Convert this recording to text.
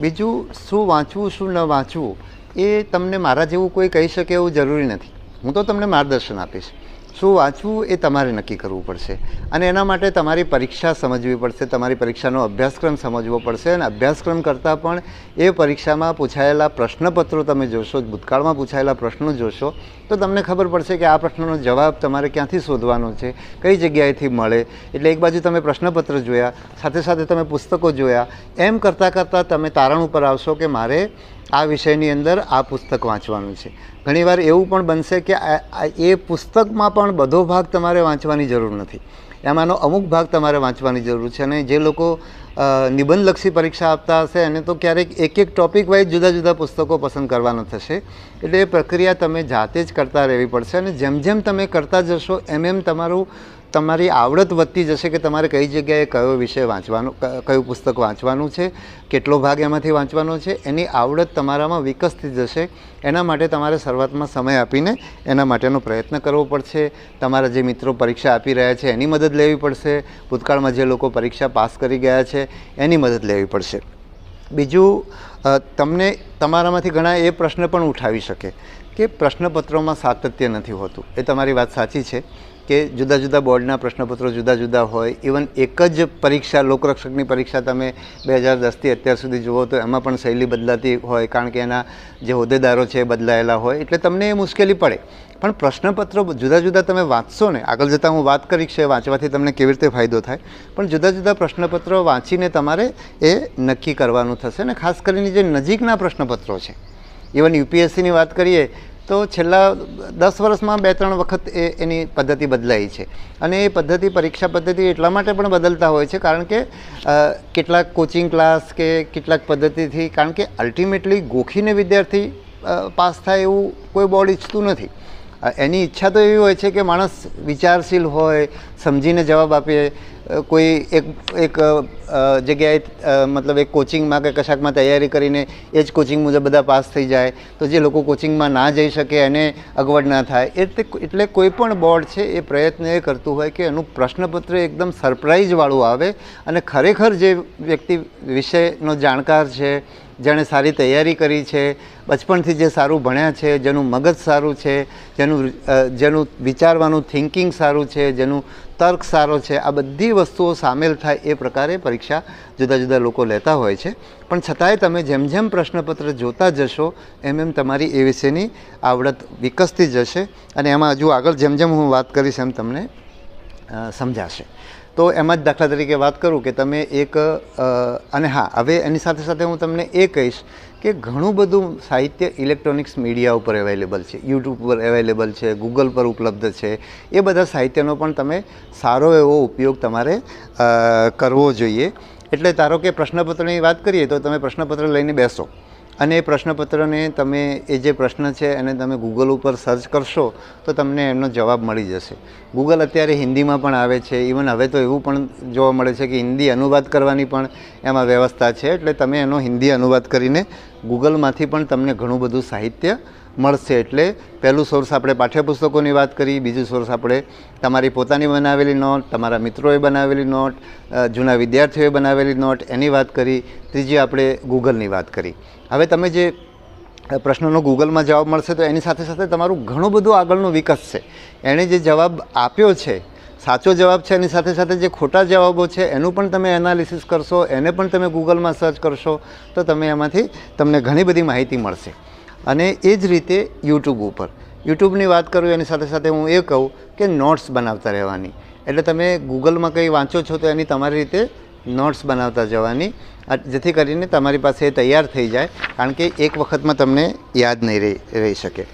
બીજું શું વાંચવું, શું ન વાંચવું, એ તમને મારા જેવું કોઈ કહી શકે એવું જરૂરી નથી. હું તો તમને માર્ગદર્શન આપીશ. શું વાંચવું એ તમારે નક્કી કરવું પડશે. અને એના માટે તમારી પરીક્ષા સમજવી પડશે, તમારી પરીક્ષાનો અભ્યાસક્રમ સમજવો પડશે અને અભ્યાસક્રમ કરતાં પણ એ પરીક્ષામાં પૂછાયેલા પ્રશ્નપત્રો તમે જોશો ભૂતકાળમાં પૂછાયેલા પ્રશ્નો જોશો, તો તમને ખબર પડશે કે આ પ્રશ્નનો જવાબ તમારે ક્યાંથી શોધવાનો છે, કઈ જગ્યાએથી મળે. એટલે એક બાજુ તમે પ્રશ્નપત્ર જોયા, સાથે સાથે તમે પુસ્તકો જોયા, એમ કરતાં કરતાં તમે તારણ ઉપર આવશો કે મારે આ વિષયની અંદર આ પુસ્તક વાંચવાનું છે. ઘણીવાર એવું પણ બનશે કે એ પુસ્તકમાં પણ બધો ભાગ તમારે વાંચવાની જરૂર નથી. એમાંનો અમુક ભાગ તમારે વાંચવાની જરૂર છે અને જે લોકો નિબંધલક્ષી પરીક્ષા આપતા હશે એને તો ક્યારેક એક એક ટોપિક વાઇઝ જુદા જુદા પુસ્તકો પસંદ કરવાના થશે. એટલે એ પ્રક્રિયા તમે જાતે જ કરતા રહેવી પડશે અને જેમ જેમ તમે કરતા જશો એમ એમ તમારું તમારી આવડત વધતી જશે કે તમારે કઈ જગ્યાએ કયો વિષય વાંચવાનો કયું પુસ્તક વાંચવાનું છે, કેટલો ભાગ એમાંથી વાંચવાનો છે, એની આવડત તમારામાં વિકસતી જશે. એના માટે તમારે શરૂઆતમાં સમય આપીને એના માટેનો પ્રયત્ન કરવો પડશે. તમારા જે મિત્રો પરીક્ષા આપી રહ્યા છે, એની મદદ લેવી પડશે. ભૂતકાળમાં જે લોકો પરીક્ષા પાસ કરી ગયા છે, એની મદદ લેવી પડશે. બીજું તમને તમારામાંથી ઘણા એ પ્રશ્ન પણ ઉઠાવી શકે. કે પ્રશ્નપત્રોમાં સાતત્ય નથી હોતું. એ તમારી વાત સાચી છે કે જુદા જુદા બોર્ડના પ્રશ્નપત્રો જુદા જુદા હોય. ઇવન એક જ પરીક્ષા, લોકરક્ષકની પરીક્ષા તમે બે હજાર દસથી અત્યાર સુધી જુઓ તો એમાં પણ શૈલી બદલાતી હોય. કારણ કે એના જે હોદ્દેદારો છે એ બદલાયેલા હોય. એટલે તમને એ મુશ્કેલી પડે. પણ પ્રશ્નપત્રો જુદા જુદા તમે વાંચશો ને, આગળ જતાં હું વાત કરીશ એ વાંચવાથી તમને કેવી રીતે ફાયદો થાય. પણ જુદા જુદા પ્રશ્નપત્રો વાંચીને તમારે એ નક્કી કરવાનું થશે ને, ખાસ કરીને જે નજીકના પ્રશ્નપત્રો છે. ઇવન યુપીએસસીની વાત કરીએ, તો છેલ્લા દસ વર્ષમાં બે ત્રણ વખત એ એની પદ્ધતિ બદલાઈ છે. અને એ પદ્ધતિ, પરીક્ષા પદ્ધતિ એટલા માટે પણ બદલતા હોય છે, કારણ કે કેટલાક કોચિંગ ક્લાસ કે કેટલાક પદ્ધતિથી, કારણ કે અલ્ટિમેટલી ગોખીને વિદ્યાર્થી પાસ થાય એવું કોઈ બોર્ડ ઈચ્છતું નથી. એની ઈચ્છા તો એવી હોય છે કે માણસ વિચારશીલ હોય, સમજીને જવાબ આપે કોઈ એક એક જગ્યાએ મતલબ એક કોચિંગમાં કે કશાકમાં તૈયારી કરીને એ જ કોચિંગ મુજબ બધા પાસ થઈ જાય, તો જે લોકો કોચિંગમાં ના જઈ શકે એને અગવડ ના થાય. એટલે કોઈ પણ બોર્ડ છે એ પ્રયત્ન એ કરતું હોય કે એનું પ્રશ્નપત્ર એકદમ સરપ્રાઇઝવાળું આવે અને ખરેખર જે વ્યક્તિ વિષયનો જાણકાર છે જેણે સારી તૈયારી કરી છે, બચપણથી જે સારું ભણ્યા છે, જેનું મગજ સારું છે, જેનું જેનું વિચારવાનું થિંકિંગ સારું છે, જેનું તર્ક સારો છે, આ બધી વસ્તુઓ સામેલ થાય એ પ્રકારે પરીક્ષા જુદા જુદા લોકો લેતા હોય છે. પણ છતાંય તમે જેમ જેમ પ્રશ્નપત્ર જોતા જશો, એમ એમ તમારી એ વિશેની આવડત વિકસતી જશે અને એમાં હજુ આગળ જેમ જેમ હું વાત કરીશ એમ તમને સમજાશે. તો એમાં જ દાખલા તરીકે વાત કરું કે તમે એક અને હા, હવે એની સાથે સાથે હું તમને એ કહીશ કે ઘણું બધું સાહિત્ય ઇલેક્ટ્રોનિક્સ મીડિયા ઉપર અવેલેબલ છે. યુટ્યુબ પર અવેલેબલ છે, ગૂગલ પર ઉપલબ્ધ છે. એ બધા સાહિત્યનો પણ તમે સારો એવો ઉપયોગ તમારે કરવો જોઈએ. એટલે ધારો કે પ્રશ્નપત્રની વાત કરીએ તો તમે પ્રશ્નપત્ર લઈને બેસો. અને એ પ્રશ્નપત્રને તમે, એ જે પ્રશ્ન છે એને તમે ગૂગલ ઉપર સર્ચ કરશો, તો તમને એનો જવાબ મળી જશે. ગૂગલ અત્યારે હિન્દીમાં પણ આવે છે. ઇવન હવે તો એવું પણ જોવા મળે છે કે હિન્દી અનુવાદ કરવાની પણ એમાં વ્યવસ્થા છે. એટલે તમે એનો હિન્દી અનુવાદ કરીને ગૂગલમાંથી પણ તમને ઘણું બધું સાહિત્ય મળશે. એટલે પહેલું સોર્સ આપણે પાઠ્યપુસ્તકોની વાત કરી, બીજું સોર્સ આપણે તમારી પોતાની બનાવેલી નોટ, તમારા મિત્રોએ બનાવેલી નોટ જૂના વિદ્યાર્થીઓએ બનાવેલી નોટ, એની વાત કરી, ત્રીજી આપણે ગૂગલની વાત કરી. હવે તમે જે પ્રશ્નનો ગૂગલમાં જવાબ મળશે તો એની સાથે સાથે તમારું ઘણું બધું આગળનું વિકસશે. એણે જે જવાબ આપ્યો છે સાચો જવાબ છે, એની સાથે સાથે જે ખોટા જવાબો છે, એનું પણ તમે એનાલિસિસ કરશો, એને પણ તમે ગૂગલમાં સર્ચ કરશો, તો તમે એમાંથી તમને ઘણી બધી માહિતી મળશે. અને એ જ રીતે યુટ્યુબ ઉપર. યુટ્યુબની વાત કરું, એની સાથે સાથે હું એ કહું કે નોટ્સ બનાવતા રહેવાની. એટલે તમે ગૂગલમાં કંઈ વાંચો છો, તો એની તમારી રીતે નોટ્સ બનાવતા જવાની જેથી કરીને તમારી પાસે તૈયાર થઈ જાય, કારણ કે એક વખતમાં તમને યાદ નહીં રહી શકે.